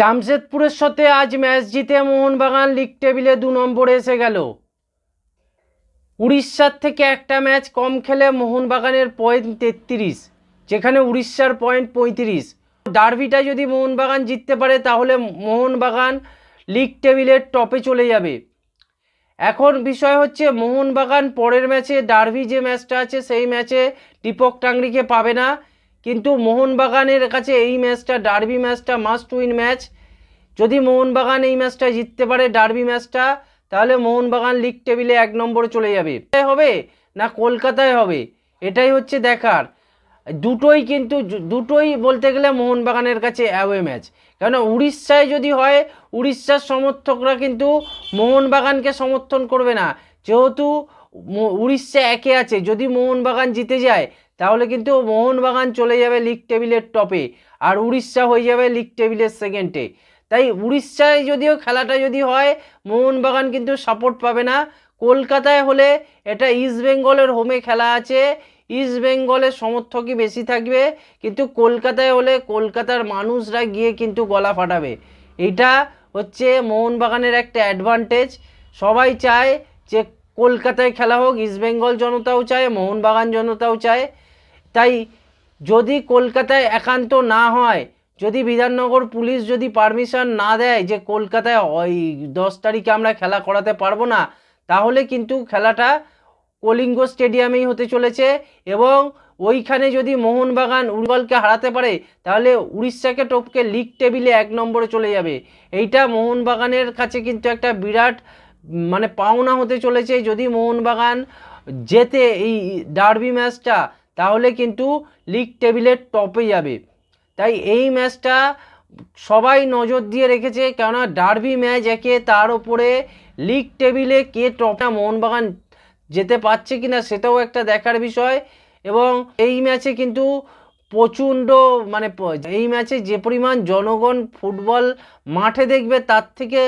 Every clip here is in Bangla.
জামশেদপুরের সাথে আজ ম্যাচ জিতে মোহনবাগান লিগ টেবিলে দু নম্বরে এসে গেল। উড়িষ্যার থেকে একটা ম্যাচ কম খেলে মোহনবাগানের পয়েন্ট তেত্রিশ, যেখানে উড়িষ্যার পয়েন্ট পঁয়ত্রিশ। ডার্বিটা যদি মোহনবাগান জিততে পারে, তাহলে মোহনবাগান লিগ টেবিলের টপে চলে যাবে। এখন বিষয় হচ্ছে, মোহনবাগান পরের ম্যাচে ডার্বি যে ম্যাচটা আছে, সেই ম্যাচে দীপক টাংরিকে পাবে না। কিন্তু মোহনবাগানের কাছে এই ম্যাচটা, ডার্বি ম্যাচটা মাস্ট উইন ম্যাচ যদি মোহনবাগান এই ম্যাচটা জিততে পারে, ডার্বি ম্যাচটা, তাহলে মোহনবাগান লিগ টেবিলে এক নম্বরে চলে যাবে। হবে না কলকাতায় হবে, এটাই হচ্ছে দেখার। দুটোই কিন্তু, দুটোই বলতে গেলে মোহনবাগানের কাছে অ্যাওয়ে ম্যাচ কেন উড়িষ্যায় যদি হয়, উড়িষ্যার সমর্থকরা কিন্তু মোহনবাগানকে সমর্থন করবে না। যেহেতু উড়িষ্যা একে আছে। যদি মোহনবাগান জিতে যায়, তাহলে কিন্তু মোহনবাগান চলে যাবে লিগ টেবিলের টপে আর উড়িষ্যা হয়ে যাবে লিগ টেবিলের সেকেন্ডে তাই উড়িষ্যায় যদিও খেলাটা যদি হয়, মোহনবাগান কিন্তু সাপোর্ট পাবে না। কলকাতায় হলে এটা ইস্ট বেঙ্গলের হোমে খেলা আছে। ইস্ট বেঙ্গলের সমর্থকই বেশি থাকবে। কিন্তু কলকাতায় হলে কলকাতার মানুষরা গিয়ে কিন্তু গলা ফাটাবে। এটা হচ্ছে মোহনবাগানের একটা অ্যাডভান্টেজ সবাই চায় যে কলকাতায় খেলা হোক ইস্ট বেঙ্গল জনতাও চায়, মোহনবাগান জনতাও চায়। তাই যদি কলকাতায় একান্ত না হয়, যদি বিধাননগর পুলিশ যদি পারমিশন না দেয় যে কলকাতায় ওই দশ তারিখে আমরা খেলা করাতে পারব না, তাহলে কিন্তু খেলাটা কলিঙ্গ স্টেডিয়ামেই হতে চলেছে এবং ওইখানে যদি মোহনবাগান উড়বলকে হারাতে পারে, তাহলে উড়িষ্যাকে টপকে লিগ টেবিলে এক নম্বরে চলে যাবে। এইটা মোহনবাগানের কাছে কিন্তু একটা বিরাট মানে পাওনা হতে চলেছে যদি মোহনবাগান জেতে এই ডার্বি ম্যাচটা, তাহলে কিন্তু লিগ টেবিলের টপে যাবে। তাই এই ম্যাচটা সবাই নজর দিয়ে রেখেছে, কেননা ডার্বি ম্যাচ একে তার ওপরে লিগ টেবিলে কে টপটা মোহনবাগান যেতে পারছে কি না সেটাও একটা দেখার বিষয়। এবং এই ম্যাচে কিন্তু প্রচণ্ড মানে এই ম্যাচে যে পরিমাণ জনগণ ফুটবল মাঠে দেখবে, তার থেকে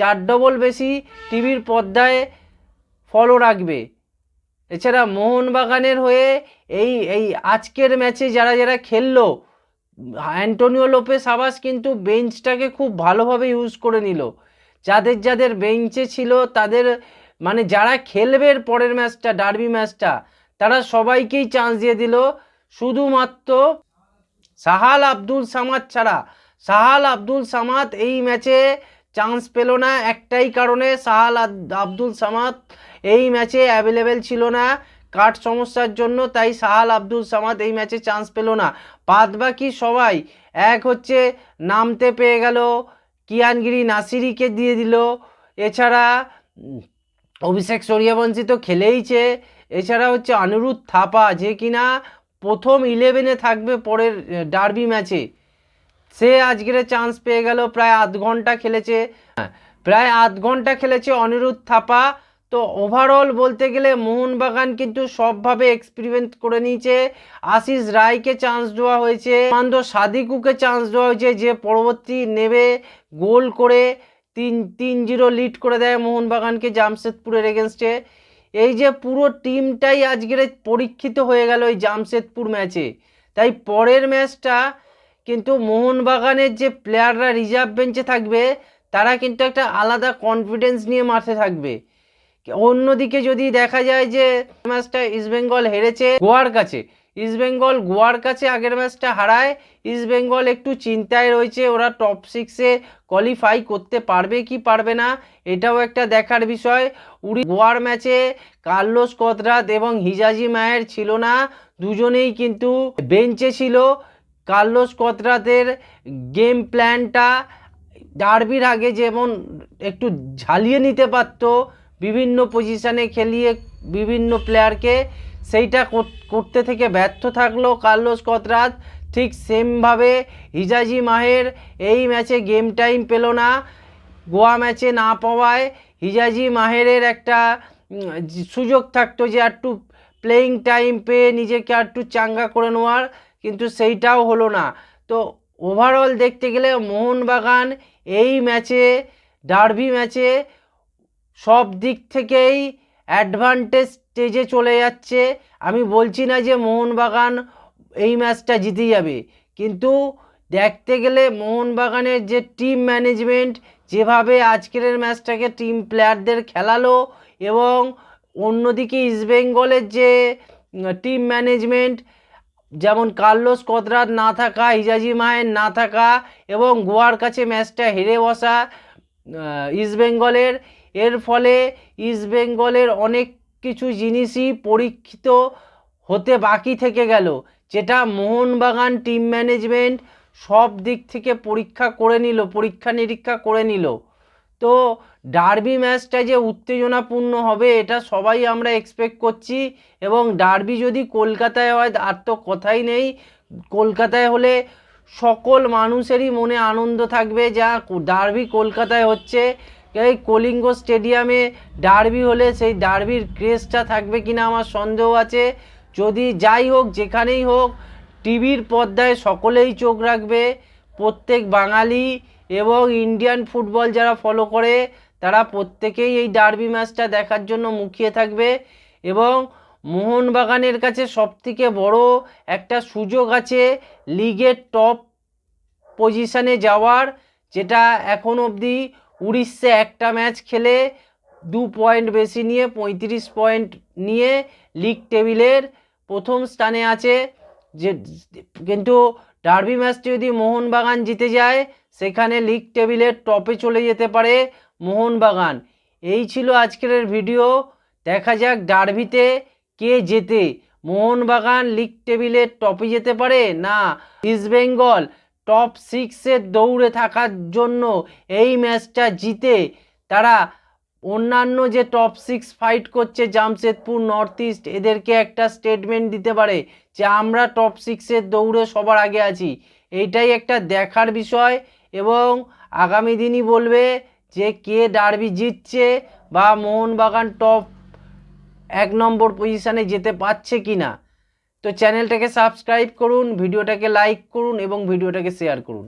চার ডবল বেশি টিভির পর্দায় ফলো রাখবে। এছাড়া মোহনবাগানের হয়ে এই এই আজকের ম্যাচে যারা যারা খেললো, অ্যান্টোনিও লোপে সাবাস কিন্তু বেঞ্চটাকে খুব ভালোভাবে ইউজ করে নিল। যাদের যাদের বেঞ্চে ছিল, তাদের মানে যারা খেলবে পরের ম্যাচটা ডার্বি ম্যাচটা তারা সবাইকেই চান্স দিয়ে দিল। শুধুমাত্র সাহাল আব্দুল সামাদ ছাড়া, সাহাল আব্দুল সামাদ এই ম্যাচে চান্স পেল না, একটাই কারণে সাহাল আব্দুল সামাদ এই ম্যাচে অ্যাভেলেবেল ছিল না। কাঠ সমস্যার জন্য তাই সাহাল আব্দুল সামাদ এই ম্যাচে চান্স পেল না। বাদ বাকি সবাই এক হচ্ছে নামতে পেয়ে গেল, কিয়ানগিরি নাসিরিকে দিয়ে দিল। এছাড়া অভিষেক সূর্যবংশী তো খেলেইছে। এছাড়া হচ্ছে অনিরুদ্ধ থাপা যে কিনা প্রথম ইলেভেনে থাকবে পরের ডার্বি ম্যাচে সে আজকের চান্স পেয়ে গেল প্রায় আধ ঘণ্টা খেলেছে। হ্যাঁ, প্রায় আধ ঘণ্টা খেলেছে অনিরুদ্ধ থাপা। তো ওভারঅল বলতে গেলে মোহনবাগান কিন্তু সবভাবে এক্সপেরিমেন্ট করে নিয়েছে। আশিস রায়কে চান্স দেওয়া হয়েছে মান্দ সাদিকুকে চান্স দেওয়া হয়েছে যে পরবর্তী নেবে গোল করে তিন তিন জিরো লিড করে দেয় মোহনবাগানকে জামশেদপুরের এগেনস্টে এই যে পুরো টিমটাই আজকের পরীক্ষিত হয়ে গেল এই জামশেদপুর ম্যাচে তাই পরের ম্যাচটা কিন্তু মোহনবাগানের যে প্লেয়াররা রিজার্ভ বেঞ্চে থাকবে, তারা কিন্তু একটা আলাদা কনফিডেন্স নিয়ে মাঠে থাকবে। অন্যদিকে যদি দেখা যায় যে ম্যাচটা ইস্টবেঙ্গল হেরেছে গোয়ার কাছে ইস্টবেঙ্গল গোয়ার কাছে আগের ম্যাচটা হারায় ইস্টবেঙ্গল একটু চিন্তায় রয়েছে, ওরা টপ সিক্সে কোয়ালিফাই করতে পারবে কি পারবে না, এটাও একটা দেখার বিষয়। উড়ি গোয়ার ম্যাচে কার্লোস কতরাত এবং হিজাজি মায়ের ছিল না, দুজনেই কিন্তু বেঞ্চে ছিল। কার্লোস কতরাতের গেম প্ল্যানটা ডার্বির আগে যেমন একটু ঝালিয়ে নিতে পারতো, বিভিন্ন পজিশানে খেলিয়ে বিভিন্ন প্লেয়ারকে, সেইটা কর- করতে থেকে ব্যর্থ থাকল কার্লোস কতরাত ঠিক সেমভাবে হিজাজি মাহের এই ম্যাচে গেম টাইম পেল না। গোয়া ম্যাচে না পাওয়ায় হিজাজি মাহেরের একটা সুযোগ থাকতো যে একটু প্লেয়িং টাইম পেয়ে নিজেকে একটু চাঙ্গা করে নেওয়ার। কিন্তু সেইটাও হলো না। তো ওভারঅল দেখতে গেলে মোহনবাগান এই ম্যাচে ডার্বি ম্যাচে সব দিক থেকেই অ্যাডভান্টেজ স্টেজে চলে যাচ্ছে। আমি বলছি না যে মোহনবাগান এই ম্যাচটা জিতে যাবে। কিন্তু দেখতে গেলে মোহনবাগানের যে টিম ম্যানেজমেন্ট যেভাবে আজকের ম্যাচটাকে টিম প্লেয়ারদের খেলালো এবং অন্যদিকে ইস্টবেঙ্গলের যে টিম ম্যানেজমেন্ট যেমন কার্লোস কদরার না থাকা, হিজাজি মায়ের না থাকা এবং গোয়ার কাছে ম্যাচটা হেরে বসা ইস্টবেঙ্গলের এর ফলে ইস্টবেঙ্গলের অনেক কিছু জিনিসই পরীক্ষিত হতে বাকি থেকে গেল, যেটা মোহনবাগান টিম ম্যানেজমেন্ট সব দিক থেকে পরীক্ষা করে নিল পরীক্ষা নিরীক্ষা করে নিল। তো ডার্বি ম্যাচটা যে উত্তেজনাপূর্ণ হবে, এটা সবাই আমরা এক্সপেক্ট করছি। এবং ডার্বি যদি কলকাতায় হয়, আর তো কথাই নেই। কলকাতায় হলে সকল মানুষেরই মনে আনন্দ থাকবে যা ডার্বি কলকাতায় হচ্ছে। এই কলিঙ্গ স্টেডিয়ামে ডার্বি হলে সেই ডার্বির ক্রেজটা থাকবে কিনা আমার সন্দেহ আছে। যদি যাই হোক, যেখানেই হোক, টিভির পর্দায় সকলেই চোখ রাখবে। প্রত্যেক বাঙালি এবং ইন্ডিয়ান ফুটবল যারা ফলো করে, তারা প্রত্যেকেই এই ডার্বি ম্যাচটা দেখার জন্য মুখিয়ে থাকবে। এবং মোহনবাগানের কাছে সবথেকে বড় একটা সুযোগ আছে লিগের টপ পজিশানে যাওয়ার, যেটা এখন অবধি উড়িষ্যা একটা ম্যাচ খেলে দু পয়েন্ট বেশি নিয়ে, পঁয়ত্রিশ পয়েন্ট নিয়ে লিগ টেবিলের প্রথম স্থানে আছে। যে, কিন্তু ডার্বি ম্যাচটি যদি মোহনবাগান জিতে যায় সেখানে লিগ টেবিলের টপে চলে যেতে পারে মোহনবাগান। এই ছিল আজকের ভিডিও দেখা যাক ডার্বিতে কে জেতে। মোহনবাগান লিগ টেবিলের টপে যেতে পারে না ইস্টবেঙ্গল টপ সিক্সের দৌড়ে থাকার জন্য এই ম্যাচটা জিতে তারা অন্যান্য যে টপ সিক্স ফাইট করছে জামশেদপুর নর্থ ইস্ট এদেরকে একটা স্টেটমেন্ট দিতে পারে যে আমরা টপ সিক্সের দৌড়ে সবার আগে আছি। এইটাই একটা দেখার বিষয়। এবং আগামী দিনই বলবে যে কে ডার্বি জিতছে বা মোহনবাগান টপ এক নম্বর পজিশানে যেতে পারছে কি না তো চ্যানেলটাকে সাবস্ক্রাইব করুন ভিডিওটাকে লাইক করুন এবং ভিডিওটাকে শেয়ার করুন।